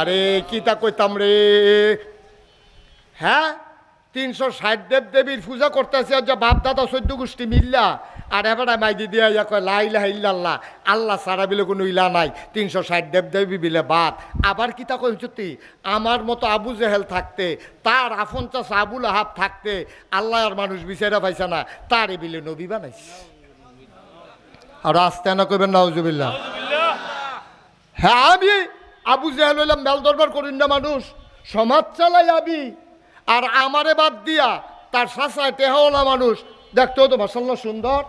আরে কি তা কইতাম রে? হ্যাঁ? তিনশো ষাট দেব দেবীর পূজা করতেছে আর যা বাপ দাদা চোদ্দ গোষ্ঠী মিল্লা। আর এবার মাইদি দিয়া ইয়া কয় লাই লাহ ইল্লাল্লাহ আল্লাহ সারা বিলে কোনো ইলা নাই তিনশো ষাট দেব দেবী বিলে বাদ আবার কি তা সত্যি আমার মতো আবু জেহেল থাকতে তার আফন চাষ আবুল আহাব থাকতে আল্লাহ আর মানুষ বিচারা পাইছে না তার এ বিলে নবী বানাইছে। আর আসতে না কইবেন নাউজুবিল্লাহ। হ্যাঁ আমি আবু জেহেল হইলাম মেল দরবার করিন না মানুষ। সমাজ চালাই আমি আর আমারে বাদ দিয়া তার শাসায় টেহাওলা মানুষ। দেখতেও তো মাসাল্লাহ সুন্দর।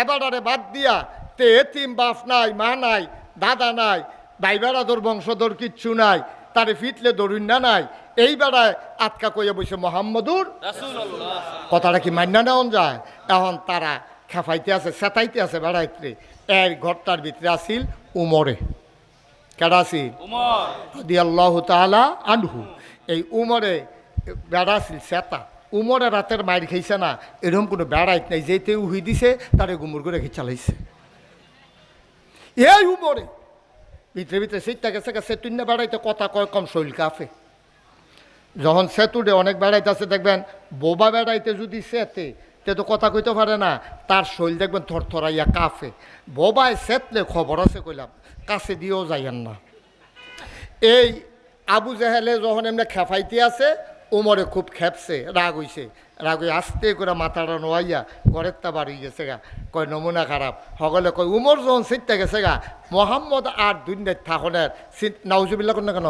এবারে বাদ দিয়া তে এতিম বাপ নাই, মা নাই, দাদা নাই ভাই বেড়াদর বংশধর কিচ্ছু নাই, তারে ফিটলে দরুন না নাই। এই বেড়ায় আটকা কইয়া বসে মোহাম্মদুর। কথাটা কি মান্য নেওয়া যায়? এখন তারা খেফাইতে আছে, সেতাইতে আছে বেড়াইতে। এর ঘরটার ভিতরে আসিল উমরে। কেডা আসিল দি আল্লাহ তালা আনহু। এই উমরে বেড়া আসিল সেতা উমরে রাতের মাইর খাইছে না এরকম কোনো বেড়াইত নাই যেতে উহি দিছে তারে গুমুর করে চালাইছে। এই উমরে ভিতরে ভিতরে সেইটা গেছে গেছে তুই না বেড়াইতে কথা কয় কম শৈল কাফে। যখন সেতুডে অনেক বেড়াইতেছে দেখবেন বোবা বেড়াইতে যদি সেতে তে তো কথা কইতে পারে না। তার শৈল দেখবেন থরথরাইয়া কাফে। বোবায় সেতলে খবর আছে কইলাম কাছে দিয়েও যাইয়েন না। এই আবু জাহেলে যখন এমনি খেফাইতে আছে উমরে খুব খেপছে রাগ হইছে। রাগ হয়ে আস্তে করে মাথাটা নোয়াইয়া ঘরের তা বাড়ি গেছে গা। কয় নমুনা খারাপ। সকলে কয় উমর যখন সিটতে গেছে গা মোহাম্মদ আর দুনিয়ার থাকনের নাউজুবিল্লা কোন না কেন?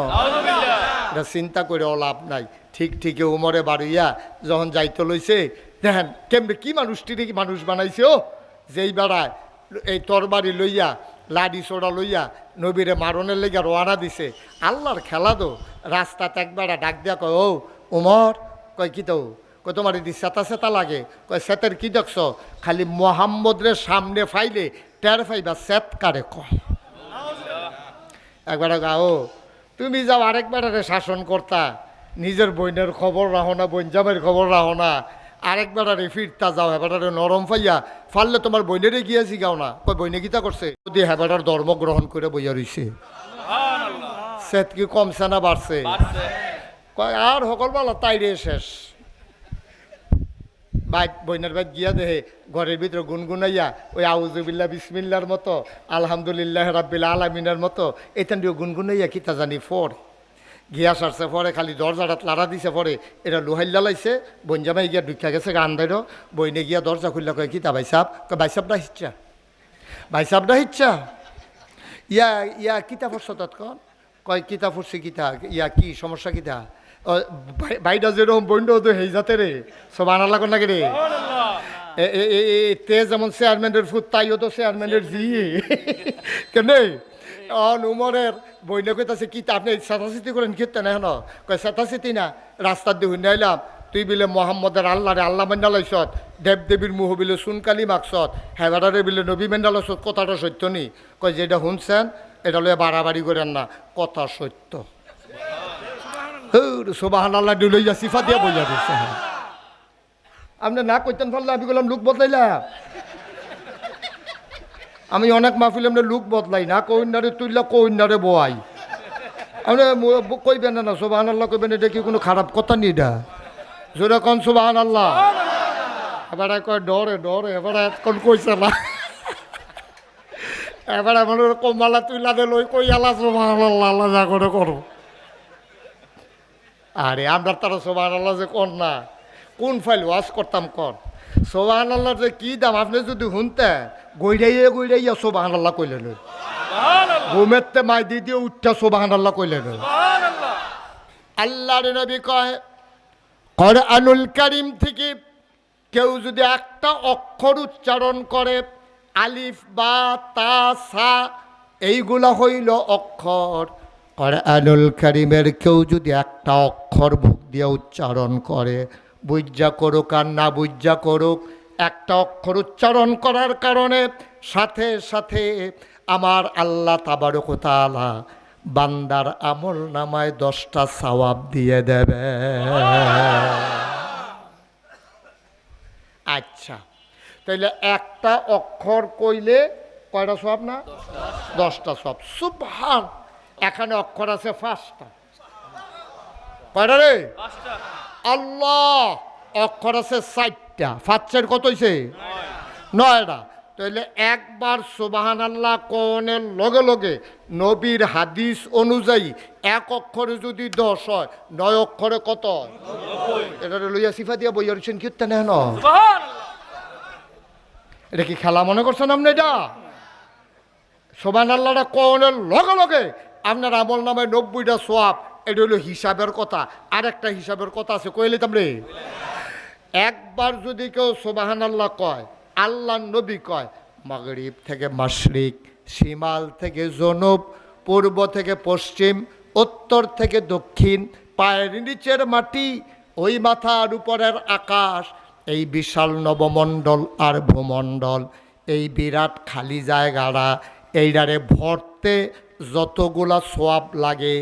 চিন্তা করে লাভ নাই। ঠিক ঠিকই উমরে বাড়িয়া যখন যাইতে লইছে দেখেন, কেমনে কি মানুষটিরে কি মানুষ বানাইছে, ও? যেই বেড়ায় এই তরবারি লইয়া লাডি সোডা লইয়া নবীরে মারণের লেগে রোয়ানা দিছে। আল্লাহর খেলা দো রাস্তাতে একবেড়া ডাক দিয়া কয়, ও উমর? কয়, কি তো? কয়, তোমার এদি সেতা সেতা লাগে? কয় সেতের কি দেখছ? খালি মোহাম্মদরে সামনে ফাইলে টের ফাইবা সেত কারে কয়? একবার গাও তুমি যাও আরেকবারে শাসন করতা, নিজের বইনের খবর রাখো না বইনজামের খবর রাখো না আরেকবারে ফিরতা যাও হেবাটারে নরম ফাইয়া ফাললে তোমার বইনেরে গিয়েছি গাও না। বইনে গীতা করছে? যদি হেবাটার ধর্ম গ্রহণ করে বইয়া রইছে। সেত কি কমছে না বাড়ছে? কয় আর সকল বেলা তাইরে শেষ। বাইক বইনার বাইক গিয়া দেহে ঘরের ভিতরে গুনগুনাইয়া ওই আউজুবিল্লা বিসমিল্লার মতো আলহামদুলিল্লাহ রাব্বিল আলামিনের মতো এখান দিয়ে গুনগুনাইয়া কিতা জানি ফর। গিয়া সারছে পরে খালি দরজাটা লাড়া দিছে পরে এটা লোহাইল্লা লাইছে বঞ্জামাই গিয়া ঢুকিয়া গেছে গান গান্ধাইরও বইনে গিয়া দরজা খুললা কয় কিতা ভাই সাহ কয় ভাই সাহটা হিচ্ছা। ভাই সাহটা হিচ্ছা? ইয়া ইয়া কিতা পড়ছ তৎক্ষণ কয় কিতা পড়ছে কিতা? ইয়া কি সমস্যা কিতা? ভাইটা যেরকম বইন্ড তো হেই যাতে রে সব আনা লাগো নাকি রে তে যেমন চেয়ারম্যানের ফুট তাইও তো চেয়ারম্যানের জি কেনে? অন উমরের বইনে কইতাছে, কি আপনি চেতাচিতি করেন? কীর্তে না হেন। কয় চেতাচিতি না, রাস্তার দিয়ে হুন্ডে আইলাম। তুই বিলে মোহাম্মদের আল্লাহ রে আল্লাহ মেন্ডালাইছত দেব দেবীর মুহ বিলে সুনকালি মাকসত হেবারে বিলে নবী মেন্ডালাইছত কথাটা সত্য নি? কয়, যেটা শুনছেন এটা লয়ে বাড়াবাড়ি করেন না, কথা সত্য। সোবাহান আল্লাহ ডুলইয়া সিফা দিয়া বইয়া দিচ্ছে আপনি না কইতেন পারলে আমি বললাম লুক বদলাইলা। আমি অনেক মাহফিল এমনি লুক বদলাই না, কইনারে তুইলা, কইনারে বয়াই। ম- কইবেন না সোবাহান আল্লাহ কইবেন, এটা কি কোনো খারাপ কথা নি এটা? জোরে কন সোবাহান আল্লাহ এবারে কয় ডরে ডরে, এবারে কোন কইছে না। এবারে মনে কমালা তুইলা দে লই কই আলা সোবাহান আল্লাহ আল্লাহ যা করে করো আরে আমরা তারা সোবাহান আল্লাহ যে কর না। কোন ফাইল ওয়াশ করতাম কর। সোবাহান আল্লাহর যে কি দাম? আপনি যদি শুনতে গৈরাইয়ে গৈরাইয়া সোবাহান আল্লাহ কইলে নই ঘুমেতে মাই দি দিয়ে উঠতে সোবাহান আল্লাহ কইলে নই আল্লাহর নবী কয় কর আনুল কারিম থেকে কেউ যদি একটা অক্ষর উচ্চারণ করে আলিফ বা তা সা এইগুলা হইল অক্ষর। আনুল কারিমের কেউ যদি একটা অক্ষর মুখ দিয়ে উচ্চারণ করে বুঝা করুক আর না বুঝা করুক, একটা অক্ষর উচ্চারণ করার কারণে সাথে সাথে আমার আল্লাহ তাবারকতালা বান্দার আমল নামায় দশটা সওয়াব দিয়ে দেবে। আচ্ছা তাইলে একটা অক্ষর কইলে কয়টা সব না? দশটা সব সুবহান, এখানে অক্ষর আছে পাঁচটা। কয়টা রে? আল্লাহ। অক্ষর আছে চারটা। ফাঁচের কত হয়েছে নয়টা। তাহলে একবার সুবাহান আল্লাহ কনের লগে লগে নবীর হাদিস অনুযায়ী এক অক্ষরে যদি দশ হয় নয় অক্ষরে কত? এটা লইয়া সিফা দিয়া বই অরিছেন কীর্তন হেন এটা কি খেলা মনে করছেন আপনি এটা? সোবান আল্লাহটা কনের লগে লগে আপনার আমল নামে নব্বইটা সোয়াব এটা হলো হিসাবের কথা। আর একটা হিসাবের কথা আছে কইলে তামরে একবার যদি কেউ সোবাহান আল্লাহ কয়, আল্লাহ নবী কয়, মাগরিব থেকে মাসরিক শিমাল থেকে জনব, পূর্ব থেকে পশ্চিম, উত্তর থেকে দক্ষিণ, পায়ের নিচের মাটি, ওই মাথার উপরের আকাশ, এই বিশাল নবমণ্ডল আর ভূমণ্ডল, এই বিরাট খালি জায়গাটা এইটারে ভরতে যতগুলা সোয়াব লাগে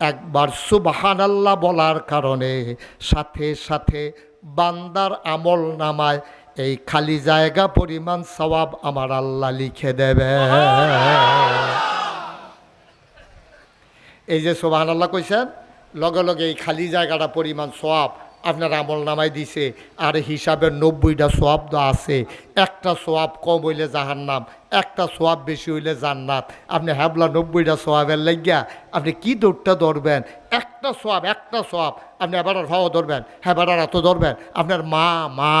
একবার সুবাহান আল্লাহ বলার কারণে সাথে সাথে বান্দার আমল নামায় এই খালি জায়গা পরিমাণ সওয়াব আমার আল্লাহ লিখে দেবে। এই যে সোবাহান আল্লাহ লগে লগে এই খালি জায়গাটা পরিমাণ সোয়াব আপনার আমল নামায় দিছে, আর হিসাবের নব্বইটা সোয়াব তো আছে। একটা সোয়াব কম হইলে জাহান্নাম, একটা সোয়াব বেশি হইলে জান্নাত। আপনি হ্যাবলা নব্বইটা সোয়াবের লাগিয়া আপনি কি দৌড়টা ধরবেন? একটা সোয়াব একটা সোয়াব, আপনি এবার ভাও ধরবেন হ্যাঁ এত ধরবেন। আপনার মা মা,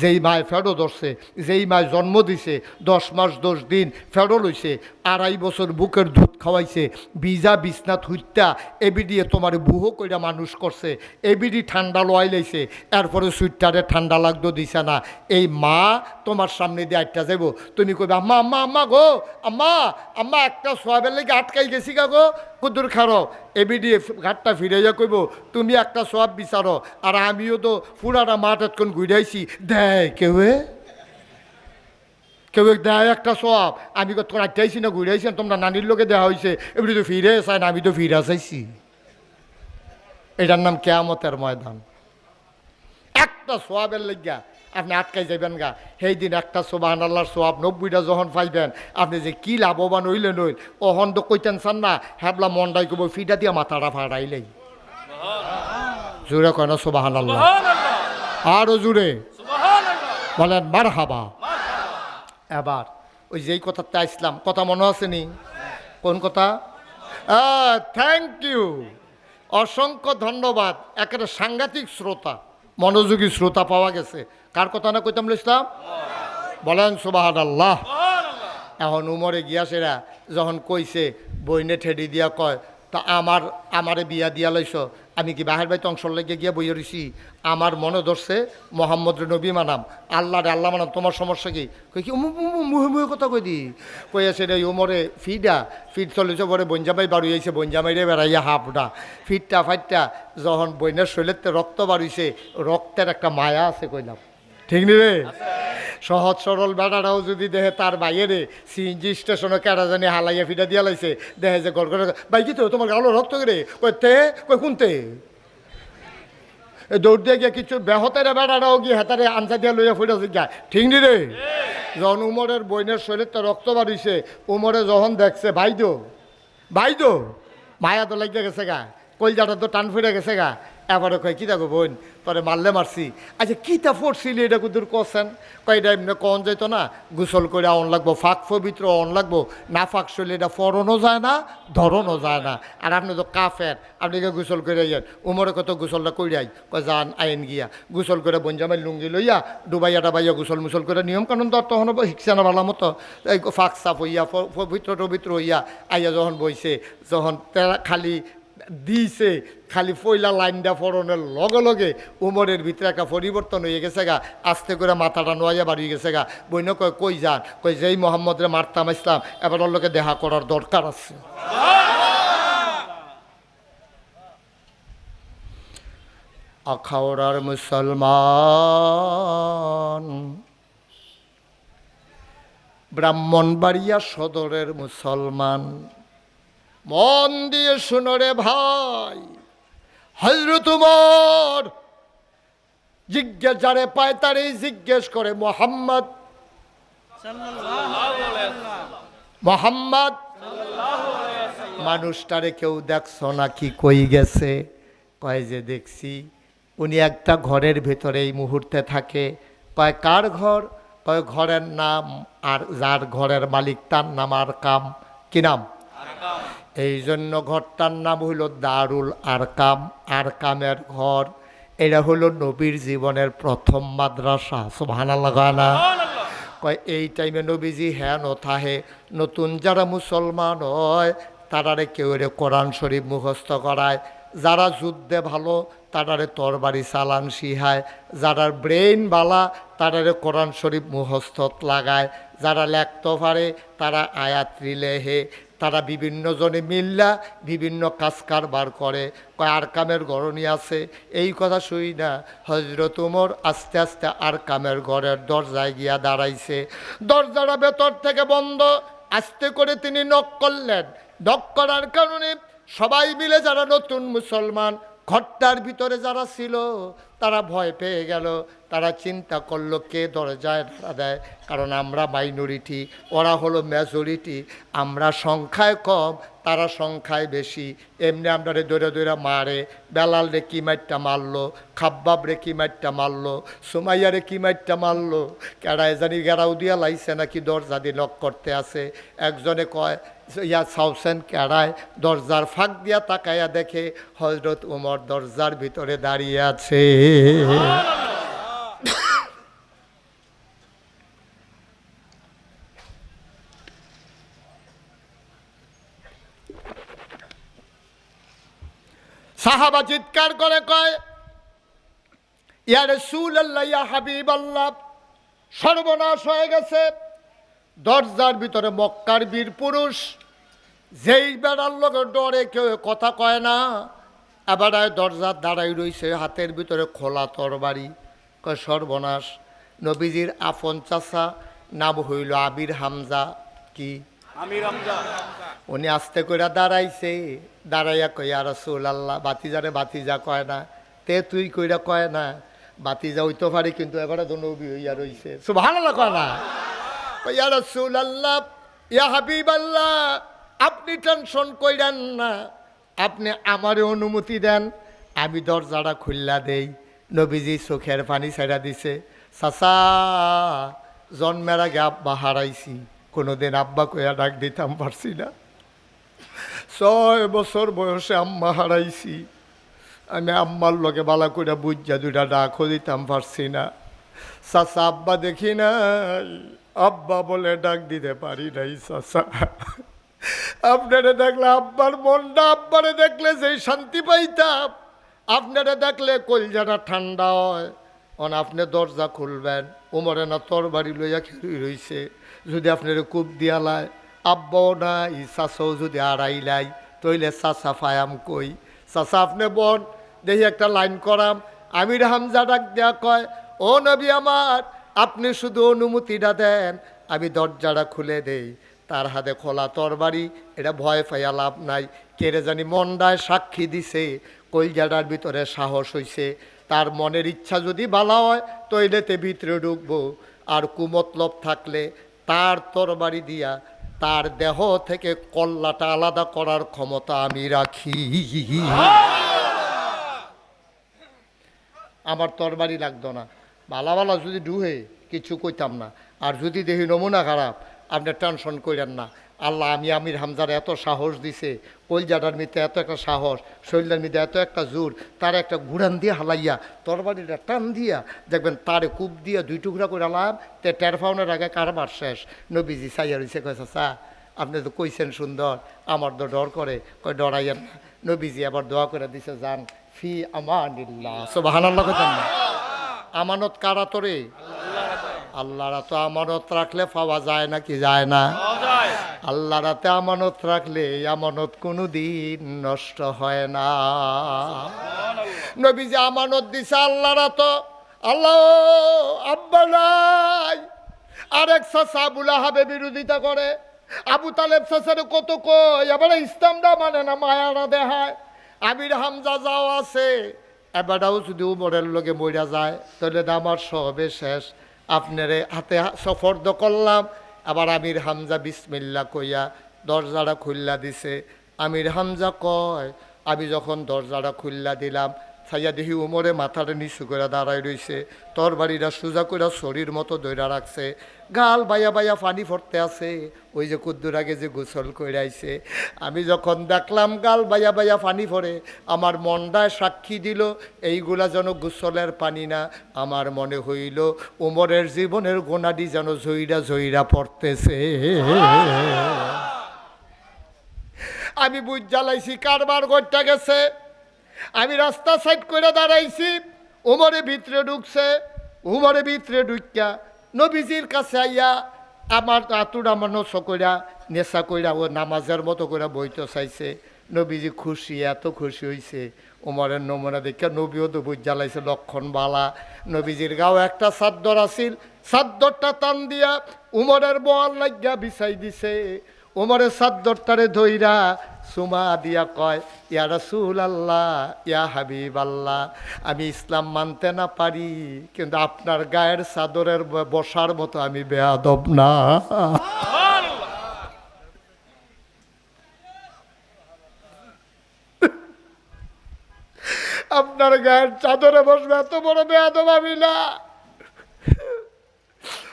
যেই মায় ফেরো ধরছে, যেই মায় জন্ম দিছে, দশ মাস, দশ দিন ফেডো লইছে আড়াই বছর বুকের দুধ খাওয়াইছে বিজা বিছনাথ হত্যা এবিডিয়ে তোমার বুহো কইরা মানুষ করছে, এবিডি ঠান্ডা লোয়াই লাইছে, এরপরে সুইটারে ঠান্ডা লাগতো দিছে না। এই মা তোমার সামনে দিয়ে একটা যাইব। তুমি কইবে, আম্মা আম্মা আম্মা গো, আম্মা আম্মা একটা সোয়াবের লেগে আটকাই গেছি গা গো। কুদুর খারো এবিডি ঘাটটা ফিরাইয়া কইব, তুমি একটা সোয়াব বিচারো, আর আমিও তো পুরাটা মাঠ এতক্ষণ ঘুরাইছি। দেয় কেউয়ে কেউ দেয় একটা সব আমি কত আটটাইছি না ঘুরাইছি তোমরা নানির লোকে দেওয়া হয়েছে এমনি তো ফিরে চাই না আমি তো ফিরে চাইছি এটার নাম কেয়ামতের ময়দান। একটা সোয়াবের লেগা আপনি আটকাই যাবেন গা। সেই দিন একটা সোবাহান আল্লাহর সোয়াব নব্বইটা যখন পাইবেন আপনি যে কি লাভবান হইলেন হইল ও হন্দ কইতেন চান না হ্যাবলা মন্ডাই কব ফিটা দিয়া মাথাটা ফাড়াইলেই জোরে কয় না সোবাহান আল্লাহ আরও জুড়ে বলেন মার হাবা এবার ওই যেই কথাতে আসলাম কথা মনে আছে নি? কোন কথা? থ্যাংক ইউ অসংখ্য ধন্যবাদ একেবারে সাংঘাতিক শ্রোতা। মনোযোগী শ্রোতা পাওয়া গেছে। কার কথা না কইতাম ইসলাম বলেন সুবাহান আল্লাহ এখন উমরে গিয়াসেরা যখন কইছে বইনে ঠেডি দিয়া কয় তা আমার আমারে বিয়া দিয়া লইছ আমি কি বাহের বাইতে অংশ লেগে গিয়ে বইয়ে রইছি? আমার মনে ধরছে মোহাম্মদ নবী মানাম। আল্লাহ রে আল্লাহ মানাম, তোমার সমস্যা কি? কই কি মুহে মুহে কথা কই দি? কই আছে রে ওমরে ফিডা ফিট চলেছে পরে বঞ্জামাই বাড়ি আইছে বঞ্জামাই রে বেড়াইয়া হাফটা ফিটটা ফাইটটা যখন বইনের শৈলের রক্ত বাড়িছে রক্তের একটা মায়া আছে কইলাম। ঠিক নি রে? সহজ সরল বেড়াটাও যদি দেহে তার বাইরে সিএনজি স্টেশনে কেডা জানি হালাইয়া ফিটা দিয়া লাইছে, দেহে যে গড় গড় ভাই, কি তো, তোমার গালো রক্ত করে? কই তে, কই কোনতে দৌড় দিয়ে গিয়ে কিছু বেহতের বেড়াটাও গিয়ে হেতারে আনসা দিয়া লইয়া ফুটেছে গিয়া। ঠিক নি রে? যখন উমরের বইনের শরীরটা রক্ত বাড়িছে, উমরে যখন দেখছে ভাই দো ভাই দো মায়া তো লাগিয়ে গেছে গা, কলজাটা তো টান ফুটে গেছে গা। এবারে কয়, কী দেখো বোন পরে মারলে মারছি। আচ্ছা কীটা পড়ছিলি এটা কুদুর করছেন কয়টা এমনি কন যাইতো না, গোসল করে অন লাগবো, ফাঁক পবিত্র অন লাগবো, না ফাঁক শরীর এটা ফরনও যায় না, ধরনও যায় না। আর আপনি তো কাফের, আপনি গোসল করে যান উমরে কত গোসলটা কইরাই কয়, যান, আইন গিয়া। গোসল করে বঞ্জামাই লুঙ্গি লইয়া, ডুবাইয়া ডাবাইয়া গোসল মুসল করে, নিয়ম কানুন আর তখন শিখছে না ভালো মতো, এই ফাঁক সাপ হইয়া পবিত্র টবিত্র হইয়া, আইয়া যখন বইছে, যখন খালি দিছে, খালি পয়লা লাইনটা ফরনের লগে লগে উমরের ভিতরে একটা পরিবর্তন হয়ে গেছে গা। আস্তে করে মাথাটা নোয়াইয়া বাড়ি গেছে গা। বইন কয়, কই যান? কই যেই মোহাম্মদরে মারতাম ইসলাম এবার ওর লোকে দেখা করার দরকার আছে। আখাওড়ার মুসলমান, ব্রাহ্মণবাড়িয়া সদরের মুসলমান। মন দিয়ে শুনো রে ভাই। হজরত উমর জিজ্ঞেস যারে পায় তারই জিজ্ঞেস করে, মোহাম্মদ? মোহাম্মদ, মানুষটারে কেউ দেখছ না কি কই গেছে? কয় যে দেখছি, উনি একটা ঘরের ভেতরে এই মুহূর্তে থাকে। কয়, কার ঘর? কয়, ঘরের নাম আর যার ঘরের মালিক তার নাম আর কাম, কি নাম? এই জন্য ঘরটার নাম হইল দারুল আরকাম আরকামের ঘর। এটা হলো নবীর জীবনের প্রথম মাদ্রাসা সুবহানাল্লাহ গানা কয় এই টাইমে নবীজি হ্যাঁ নথাহে নতুন যারা মুসলমান হয় তারারে কেউ রে কোরআন শরীফ মুখস্থ করায়। যারা যুদ্ধে ভালো তারারে তরবারি চালান শিহায়। যারা ব্রেইন বালা তারারে কোরআন শরীফ মুখস্থত লাগায়। যারা লেখতে পারে তারা আয়াত্রি লেহে তারা বিভিন্ন জনে মিল্লা বিভিন্ন কাজ কারবার করে। কয় আর কামের গরণী আছে? এই কথা শুই না। হজরত উমর আস্তে আস্তে আর কামের ঘরের দরজায় গিয়া দাঁড়াইছে। দরজাটা ভেতর থেকে বন্ধ। আস্তে করে তিনি নক করলেন। নক করার কারণে সবাই মিলে যারা নতুন মুসলমান ঘরটার ভিতরে যারা ছিল, তারা ভয় পেয়ে গেল। তারা চিন্তা করল, কে দরজায় ধরা দেয়? কারণ আমরা মাইনরিটি ওরা হলো মেজরিটি আমরা সংখ্যায় কম, তারা সংখ্যায় বেশি। এমনি আমরা রে দৌড়ে দৌড়ে মারে। বেলাল রে কি মাইটটা মারলো? খাব্বাব রে কি মাইটটা মারলো? সুমাইয়া রে কি মাইটটা মারলো? কেডায় জানি গেরাও দিয়া লাইছে নাকি দরজা দিয়ে নক করতে আছে? একজনে কয় ইয়া সাউসেন কেড়ায় দরজার ফাঁক দিয়া তাকাইয়া দেখে হজরত উমর দরজার ভিতরে দাঁড়িয়ে আছে। সাহাবা চিৎকার করে কয়, ইয়া রসুল আল্লাহ হাবিব আল্লাহ সর্বনাশ হয়ে গেছে। দরজার ভিতরে মক্কার বীর পুরুষ যেই বেড়ার লোকের ডরে কেউ কথা কয় না এবার দরজার দাঁড়াই রইছে হাতের ভিতরে খোলা তরবারি। সর্বনাশ নবীজির আফন চাষা নাম হইল আবির হামজা কি? উনি আস্তে করে দাঁড়াইছে দাঁড়াইয়া কইয়া রসুল আল্লাহ বাতিজারে বাতিজা কয় না তে তুই কইরা কয় না বাতিজা হইতে পারি কিন্তু এবারে তো নবী হইয়া রইছে। সো ভালো না কয় না। কইয়া রসুল আল্লাহ ইয়া আপনি টেনশন কইরেন না। আপনি আমারে অনুমতি দেন, আমি দরজাটা খুল্লা দেই। নবীজি চোখের পানি ছেড়া দিছে, চাচা, জন্মের আগে আব্বা হারাইছি, কোনোদিন আব্বা কইয়া ডাক দিতাম পারছি না। ছয় বছর বয়সে আম্মা হারাইছি, আমি আম্মার লগে বালা করে বুঝা দুটা ডাকও দিতাম পারছি না। চাচা, আব্বা দেখি নাই আব্বা বলে ডাক দিতে পারি নাই, চাচা। আপনারে দেখলে আব্বার মনটা, আব্বারে দেখলে যেই শান্তি পাইতাম। আপনারে দেখলে কলজাটা ঠান্ডা হয়। অন, আপনি দরজা খুলবেন, উমরে না তোর বাড়ি লইয়া খেলুই রইছে। যদি আপনারে কূপ দিয়ালায় আব্বাও নাই, চাচাও যদি আড়াই লাই, তইলে চাচা ফায়াম কই? চাচা, আপনি বন, দেখি একটা লাইন করাম। আমির হামজা ডাক দেয়া কয়, ও নবী আমার আপনি শুধু অনুমতিটা দেন আমি দরজাটা খুলে দেই। তার হাতে খোলা তরবারি এটা ভয় পাইয়া লাভ নাই। কেড়ে জানি মন্ডায় সাক্ষী দিছে কলজাটার ভিতরে সাহস হইছে। তার মনের ইচ্ছা যদি বালা হয় তৈলেতে ভিতরে ঢুকবো। আর কুমতলব থাকলে তার তরবারি দিয়া তার দেহ থেকে কল্লাটা আলাদা করার ক্ষমতা আমি রাখি। আমার তরবারি লাগতো না। ভালা ভালা যদি ডুহে কিছু কইতাম না। আর যদি দেখি নমুনা খারাপ, আপনি টেনশন করেন না। আল্লাহ, আমি আমির হামজার এত সাহস দিছে, কলজাটার মধ্যে এত একটা সাহস, শরীরের মধ্যে এত একটা জোর, তার একটা ঘুরান দিয়ে হালাইয়া, তরবারিটা টান দিয়া, দেখবেন তারে কূপ দিয়া দুই টুকরা করে আলাম তে টের ফাউনের আগে কারবার শেষ। নবীজি সাইয়া রইছে কয়েছে চা আপনি তো কইছেন সুন্দর, আমার তো ডর করে। কয়, ডরাইয়েন না। নবীজি আবার দোয়া করে দিছে যান ফি আমানিল্লাহ। সুবহানাল্লাহ কইতেন না। আমানত কারা তোরে? আল্লাহরা তো আমানত রাখলে পাওয়া যায় না কি যায় না? আল্লাহ রাতে আমানত রাখলে আমানত কোনো দিন নষ্ট হয় না। নবী যে আমানত দিছে আল্লাহরা তো আল্লাহ আব্বা নাই। আরেক চাষা আবুল আহাবে বিরোধিতা করে। আবু তালেব চাষারে কত কই আবার ইসলামটা মানে না মায়ারা দেখায় আমির হামজা যাও আছে। এবারও যদি উমরের লগে মইরা যায়, তাহলে আমার সবে শেষ। আপনারে হাতে সফর্দ করলাম। আবার আমির হামজা বিসমিল্লা কইয়া দরজাটা খুল্লা দিছে। আমির হামজা কয়, আমি যখন দরজাটা খুল্লা দিলাম ছাইয়া দেখি উমরে মাথাটা নিচু করে দাঁড়ায় রইছে তর বাড়িটা সোজা করে শরীর মতো দৈরা রাখছে গাল বাইয়া বাইয়া পানি ফরতে আছে। ওই যে কুদ্দুর আগে যে গোসল করে আইছে। আমি যখন দেখলাম গাল বাইয়া বাইয়া পানি ফরে আমার মনটায় সাক্ষী দিল, এইগুলা যেন গোসলের পানি না। আমার মনে হইল, উমরের জীবনের গোনাডি যেন জইরা জইরা পড়তেছে আমি বুঝ জ্বালাইছি কারবার করতে গেছে। আমি রাস্তা সাইড করে দাঁড়াইছি, উমরে ভিতরে ঢুকছে, উমরে ভিতরে ঢুকিয়া নবীজির কাছে আইয়া আমার আতুরা মানুষ কইরা, নেশা কইরা ও নামাজের মতো করে বইতে চাইছে। নবীজি খুশি, এত খুশি হইছে। উমরের নমুনা দেখে নবীও তো বুঝ জ্বালাইছে, লক্ষণ বালা। নবীজির গাও একটা সাদ্দর আছিল, সাদ্দরটা টান দিয়া উমরের বল লাগিয়া বিছাই দিছে। উমরের সাদ্দরটারে ধইরা সুমা দিয়া কয়, ইয়া রসুল আল্লাহ ইয়া হাবিব আল্লাহ আমি ইসলাম মানতে না পারি, কিন্তু আপনার গায়ের চাদরের বসার মতো আমি বেয়াদব না। আপনার গায়ের চাদরে বসবে এত বড় বেয়াদব আমি না।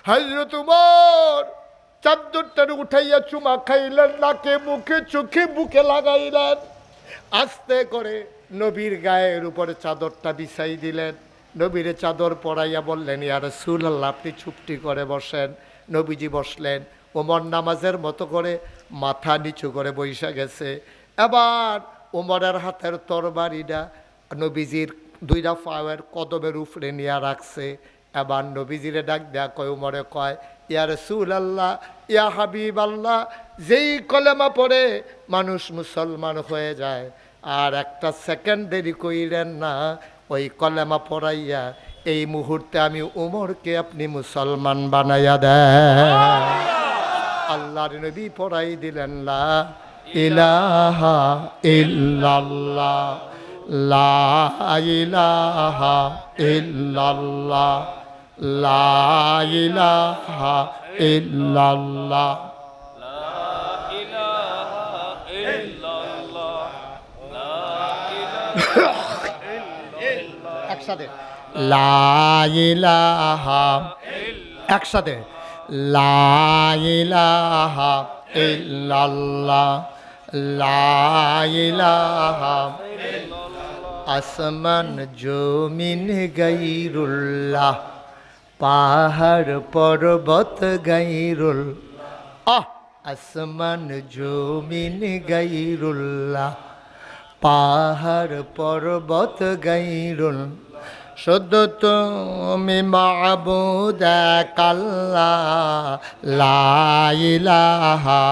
হাজর তোমার চাদরটার উঠাইয়া চুমা খাইলেন, নাকে মুখে চোখে বুকে লাগাইলেন। আস্তে করে নবীর গায়ের উপরে চাদরটা বিছাই দিলেন। নবীরে চাদর পরাইয়া বললেন ইয়ার সুল আল্লাহ আপনি চুপটি করে বসেন। নবীজি বসলেন, ওমর নামাজের মতো করে মাথা নিচু করে বৈশা গেছে। এবার ওমরের হাতের তরবারিটা নবীজির দুইটা পাওয়ের কদমের উপরে নিয়ে রাখছে। এবার নবীজিরে ডাক দেয়া কয় উমরে কয়, ইয়া রসুল আল্লাহ ইয়া হাবিব আল্লাহ যেই কলেমা পড়ে মানুষ মুসলমান হয়ে যায়। আর একটা সেকেন্ড দেরি কইলেন না, ওই কলেমা পড়াইয়া এই মুহূর্তে আমি উমরকে আপনি মুসলমান বানাইয়া দেন। নবী পড়াই দিলেন, লা ইলাহা ইল্লাল্লাহ, লা ইলাহা ইল্লাল্লাহ, লা ইলাহা ইল্লাল্লাহ একসাথে। লা ইলাহা। একসাথে। লা ইলাহা ইল্লাল্লাহ লা ইলাহা। আসমান জমিন গাইরুল্লাহ। পাহাড় পর্বত গাইরুল আহ! আসমান জমিন গাইরুল্লাহ পাহাড় পর্বত গাইরুল। শুদ্ধ তুমি মাবুদ কাল্লা লাইলাহা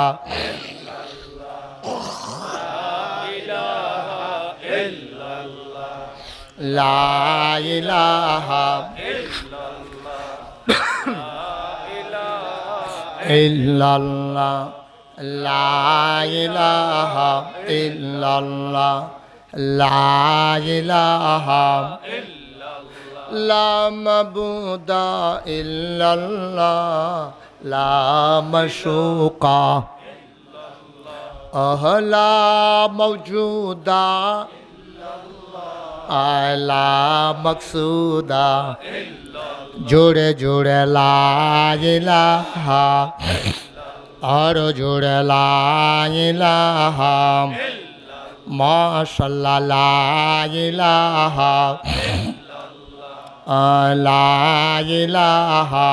লাইলাহা ইল্লাল্লাহ লাইলাহা ইল্লাল্লাহ লাইলাহা লা মাবুদা ইল্লাল্লাহ লা মাশুকা আহলা মৌজুদা আলা মকসুদা। জোড়ে জোড়ে লাইলাহা আর জোড়ে লাইলাহা মাশাল্লাহ লাইলাহা লাইলাহা লাইলাহা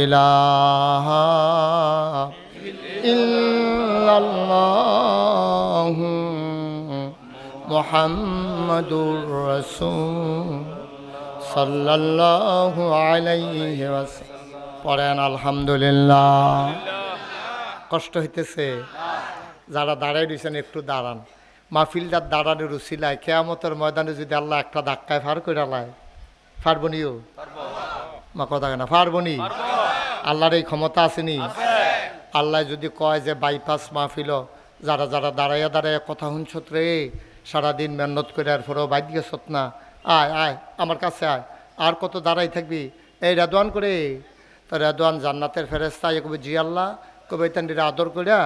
ইল্লাল্লাহ মুহাম্মাদুর রাসূল সাল্লাল্লাহু আলাইহি পড়েন, আলহামদুলিল্লাহ। কষ্ট হইতেছে, যারা দাঁড়াই দিয়েছেন একটু দাঁড়ান। মাহফিলদার দাঁড়ানোর উচিলায়, কেয়ামতের ময়দানে যদি আল্লাহ একটা ধাক্কায় ফার করে লায় ফারবনিও মা কথা কেনা ফারবনি আল্লাহর এই ক্ষমতা আসেনি আল্লাহ যদি কয় যে, বাইপাস মাহফিল যারা যারা দাঁড়াইয়া দাঁড়াইয়া কথা শুনছত রে সারাদিন মেহনত করে আর পরেও বাইদ গেছত না। আয় আয়, আমার কাছে আয়। আর কত দাঁড়াই থাকবি? এই রাদওয়ান করে। তো রেদওয়ান জান্নাতের ফেরেস্তা কবে জি আল্লাহ। কবে এতান্ডির আদর করিয়া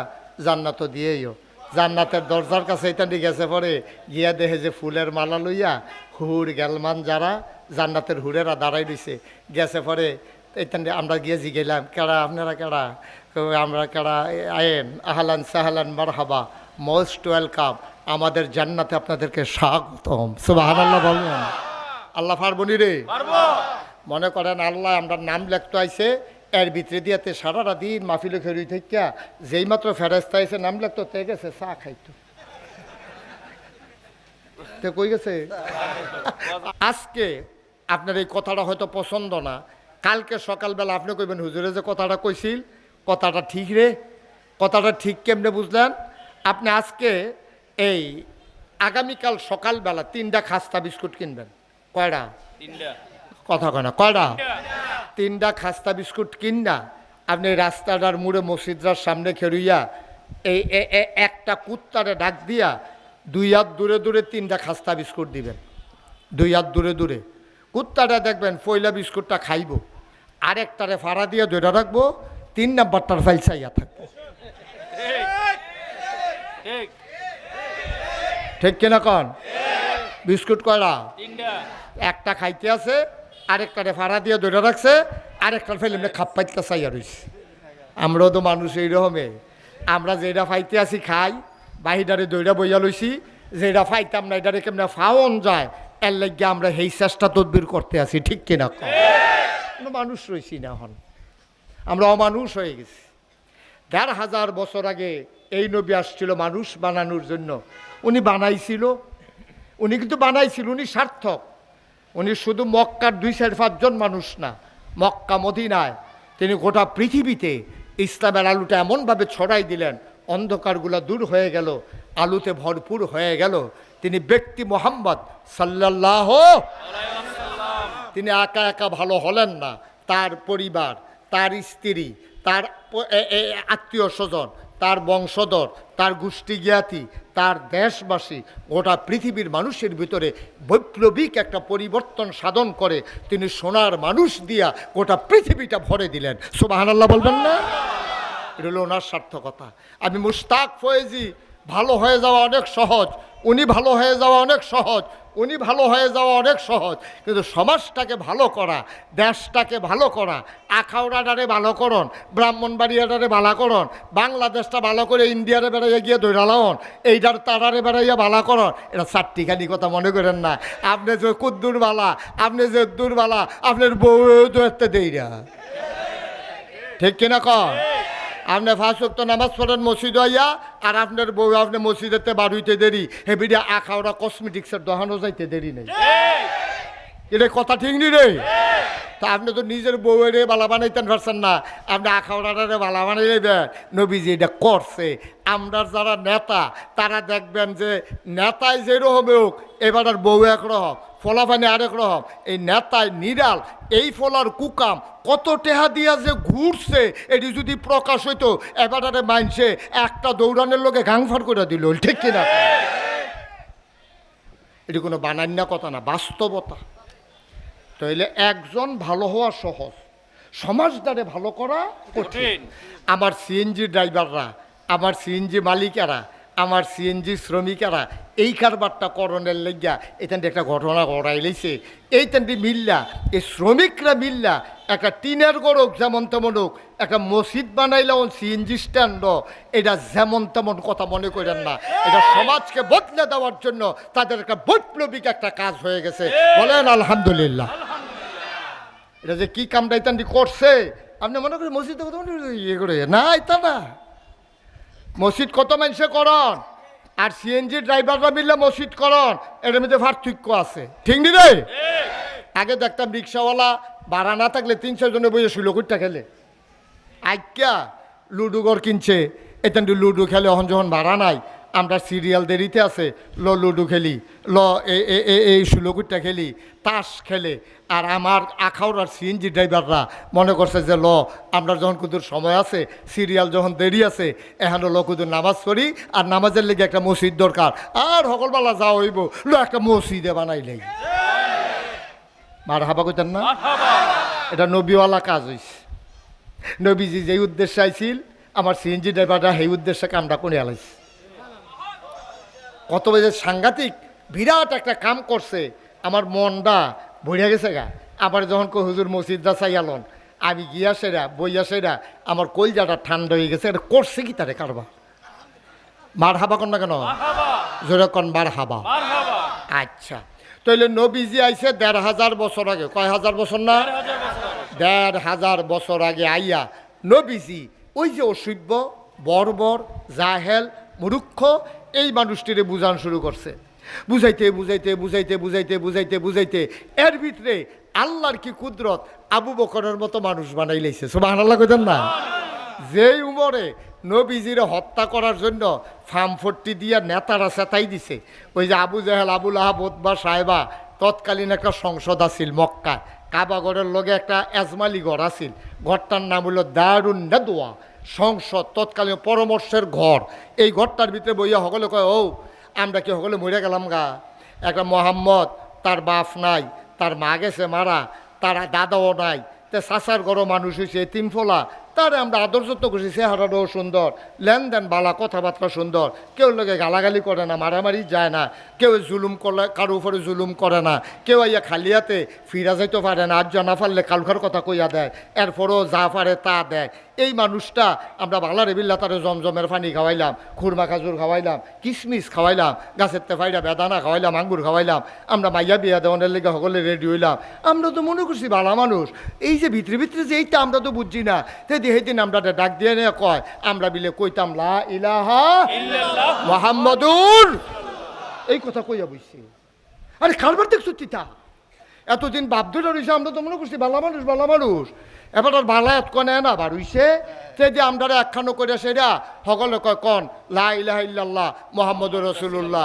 জান্নাত দিয়েইও। জান্নাতের দরজার কাছে এতান্ডি গেছে পরে, গিয়া দেখে যে ফুলের মালা লইয়া হুর গেলমান যারা জান্নাতের হুরেরা দাঁড়াই রইছে। গেছে পরে এতান্ডি আমরা গিয়ে গেলাম কেডা, আপনারা কেডা? কবে আমরা কেডা আয়েন, আহলান সাহালান মারহাবা, মোস্ট ওয়েলকাম। আমাদের জান্নাতে আপনাদেরকে স্বাগতম। সুবাহ আল্লাহ বলবেন। আল্লাহ পারবনি রে। মনে করেন আল্লাহ আমরা নাম লেখতে আইছে এর ভিতরে দিয়াতে সারাটা দিন মাহফিলে খেরি থেকে যেই মাত্র ফেরেস্তা আইছে নাম লেখতো তে গেছে চা খাইতো। তে কই গেছে? আজকে আপনার এই কথাটা হয়তো পছন্দ না। কালকে সকালবেলা আপনি কইবেন হুজুরে যে কথাটা কইছিল কথাটা ঠিক রে? কথাটা ঠিক কেমনে বুঝলেন? আপনি আজকে এই আগামীকাল সকালবেলা তিনটা খাস্তা বিস্কুট কিনবেন। কয়টা? তিনটা। কথা কয় না কয়টা? তিনটা। খাস্তা বিস্কুট কিনা আপনি রাস্তাটার মুড়ে মসজিদরার সামনে খেরুইয়া এই একটা কুত্তারে ডাক দিয়া দুই হাত দূরে দূরে তিনটা খাস্তা বিস্কুট দিবেন। দুই হাত দূরে দূরে। কুত্তাটা দেখবেন পয়লা বিস্কুটটা খাইব আরেকটারে ফাড়া দিয়ে ধরে রাখব তিন নাম্বারটার ফাইল চাইয়া থাকব। ঠিক। ঠিক কিনা কন? বিস্কুট কয়টা একটা খাইতে আছে আরেকটারে ফাড়া দিয়ে ধরে রাখছে আরেকটার ফেলে খাপ পাইতে চাইয়া রইছে আমরাও তো মানুষ এইরকমে আমরা যেটা ফাইতে আছি খাই বাহিদারে দইটা বইয়া লইছি যেটা ফাইতাম না এটারে কেমনে ফাওন যায় এর লাগিয়ে আমরা সেই চেষ্টা তদবির করতে আছি ঠিক কিনা কম কোনো মানুষ রইছি না এখন। আমরা অমানুষ হয়ে গেছি। দেড় হাজার বছর আগে এই নবী আসছিল মানুষ বানানোর জন্য। উনি বানাইছিল। উনি কিন্তু বানাইছিল, উনি সার্থক। উনি শুধু মক্কার দুই চার পাঁচজন মানুষ না, মক্কা মদিনায়। তিনি গোটা পৃথিবীতে ইসলামের আলুটা এমনভাবে ছড়াই দিলেন, অন্ধকারগুলো দূর হয়ে গেল, আলুতে ভরপুর হয়ে গেল। তিনি ব্যক্তি মোহাম্মদ সাল্লাহ তিনি একা একা ভালো হলেন না। তার পরিবার, তার স্ত্রী, তার আত্মীয় স্বজন তার বংশধর, তার গোষ্ঠী জ্ঞাতি তার দেশবাসী, গোটা পৃথিবীর মানুষের ভিতরে বৈপ্লবিক একটা পরিবর্তন সাধন করে তিনি সোনার মানুষ দিয়া গোটা পৃথিবীটা ভরে দিলেন। সুবাহান আল্লাহ বলবেন না? এটা হলো ওনার সার্থকতা। আমি মুস্তাক ফয়েজি ভালো হয়ে যাওয়া অনেক সহজ, উনি ভালো হয়ে যাওয়া অনেক সহজ, উনি ভালো হয়ে যাওয়া অনেক সহজ, কিন্তু সমাজটাকে ভালো করা, দেশটাকে ভালো করা আখাউড়াটারে ভালো করন ব্রাহ্মণবাড়িয়াটারে ভালো করন, বাংলাদেশটা ভালো করে ইন্ডিয়ারে বেড়াইয়া গিয়ে দৈরালাওন এইটার তারারে বেড়াইয়া ভালো করন, এটা চারটিখানি কথা মনে করেন না, আপনি যে কুদ্দুর বালা, আপনি যে দূর বালা আপনার বউ তো দেইরা। ঠিক কিনা কন? আপনি ফাঁস তো নামাজ পড়েন মসজিদ হইয়া আর আপনার বউ আপনি মসজিদেতে বাড়ুইতে দেরি। হেবিডি আখাওড়া কসমেটিক্সের দোকানও যাইতে দেরি নেই। এটা কথা ঠিক নি রে? তা আপনি তো নিজের বউয়েরে বালা বানাইতেন পারছেন না। আপনি আখাওড়াটারে বালা বানাই নেবেন নবীজি এটা করছে। আমরা যারা নেতা, তারা দেখবেন যে নেতায় যেরকম হোক, এবার আর বউ একরকম ফলাফানি আরেক রকম। এই নেতায় নিরাল, এই ফলার কুকাম, কত টেহা দিয়া যে ঘুরছে, এটি যদি প্রকাশ হইতো, এবারে মানছে একটা দৌড়ানোর লোকে গাংফার করে দিল, ঠিক কিনা? এটি কোনো বানান্য কথা না, বাস্তবতা। তাইলে একজন ভালো হওয়া সহজ সমাজদারে ভালো করা কঠিন কঠিন। আমার সিএনজি ড্রাইভাররা আমার সিএনজি মালিকেরা আমার সিএনজি শ্রমিকেরা এই কারবারটা করণের লেগিয়া এখানটি একটা ঘটনা ঘটাই লইছে। এইখানটি মিল্লা, এই শ্রমিকরা মিল্লা একটা টিনের গড়ক যেমন তেমন হোক, একটা মসজিদ বানাইলাম সিএনজি স্ট্যান্ড এটা যেমন তেমন কথা মনে করেন না। এটা সমাজকে বদলে দেওয়ার জন্য তাদের একটা বৈপ্লবিক একটা কাজ হয়ে গেছে। বলেন, আলহামদুলিল্লাহ। এটা যে কি কামটা ইতান্তি করছে? আপনি মনে করেন মসজিদ ইয়ে করে? না এটা না। মসজিদ কত মানুষে করন? আর সিএনজি ড্রাইভাররা মিললে মসজিদ করন, এটার মধ্যে পার্থক্য আছে। ঠিক নি রে? আগে দেখতাম রিক্সাওয়ালা ভাড়া না থাকলে তিনশো জনে বইয়ে ষোলো কোটি খেলে? আজ্ঞা লুডু গড় কিনছে, এতেন লুডু খেলে অহন যখন ভাড়া নাই। আমরা সিরিয়াল দেরিতে আছে ল লুডু খেলি ল এ- এ- এ- এই ষোলোকুটটা খেলি তাস খেলে। আর আমার আখাউড়ার সিএনজি ড্রাইভাররা মনে করছে যে ল আমরা যখন কুদুর সময় আছে সিরিয়াল যখন দেরি আছে এখানে ল কুদুর নামাজ পড়ি আর নামাজের লেগে একটা মসজিদ দরকার। আর সকলবেলা যা হইব ল একটা মসজিদে বানাই বানাইলেই মার হাবা কইতেন না? এটা নবীওয়ালা কাজ হইছে। নবীজি যেই উদ্দেশ্যে আইছিল আমার সিএনজি ড্রাইভাররা সেই উদ্দেশ্যে কামটা করে আলাইছে। কত বাজে সাংঘাতিক বিরাট একটা কাম করছে। আমার মনটা ভরিয়া গেছে গা। আবার যখন কই হুজুর মসজিদটা চাইয়ালন আমি গিয়া সেরা বইয়া সেরা আমার কলজাটা ঠান্ডা হয়ে গেছে। এটা করছে কি তারে কারবা মার হাবা কন না কেন? জোরে কন মার হাবা আচ্ছা। তাইলে নবীজি আইছে দেড় হাজার বছর আগে। কয় হাজার বছর না? দেড় হাজার বছর আগে আইয়া নবীজি ওই যে অসভ্য বর্বর জাহেল মূর্খ এই মানুষটিরে বুঝান শুরু করছে। বুঝাইতে বুঝাইতে বুঝাইতে বুঝাইতে বুঝাইতে বুঝাইতে এর ভিতরে আল্লাহর কি কুদরত আবু বকরের মতো মানুষ বানাই লাইছে। সুবাহ আল্লাহ কইতেন না? যেই উমরে নবীজিরে হত্যা করার জন্য ফার্মফট্টি দিয়া নেতারা চেতাই দিছে, ওই যে আবু জাহেল আবুল আহাব ওতবা সাহেবা তৎকালীন একটা সংসদ আছিল মক্কা কাবাগড়ের লগে একটা এজমালি ঘর আছিল। ঘরটার নাম হলো দারুণ নেদোয়া সংসদ, তৎকালীন পরামর্শের ঘর। এই ঘরটার ভিতরে বইয়া সকলে কয় ও আমরা কি সকলে মরে গেলাম গা? একটা মোহাম্মদ, তার বাপ নাই, তার মা গেছে মারা, তার দাদাও নাই। তে চাচার ঘরও মানুষ হয়েছে তিনফলা তারে আমরা আদর তো করছি চেহারাটাও সুন্দর, লেনদেন বালা কথাবার্তা সুন্দর। কেউ লোকে গালাগালি করে না, মারামারি যায় না, কেউ জুলুম করলে কারও উপরে জুলুম করে না, কেউ ইয়া খালিয়াতে ফিরা যাইতে পারে না, আর যা না পারলে কালখার কথা কইয়া দেয়, এরপরও যা পারে তা দেয়। এই মানুষটা আমরা বাংলার বিল্লা তারে জমজমের পানি খাওয়াইলাম, খুরমা খাজুর খাওয়াইলাম কিশমিশ খাওয়াইলাম, গাছের তেফাইরা বেদানা খাওয়াইলাম, আঙ্গুর খাওয়াইলাম, আমরা মাইয়া বিয়া দেওয়ানের লেগে সকলে রেডি হইলাম। আমরা তো মনে করছি বালা মানুষ, এই যে ভিতরে ভিতরে যে এইটা আমরা তো বুঝছি না দিয়ে দিন আমরা ডাক দিয়ে নিয়ে কয় আমরা বিলে কইতাম লা ইলাহা মোহাম্মদুর। এই কথা কইয়া বুঝছি আরে কারবার দেখছ তিতা? এতদিন বাপদুর রয়েছে আমরা তো মনে করছি বালা মানুষ বালা মানুষ। এবার আর বালা এত কনে না বাড়ুইছে সে যে আমরা একখানো করে সেরা সকলে কয় কন লা ইলাহা ইল্লাল্লাহ মোহাম্মদ রসুল্লাহ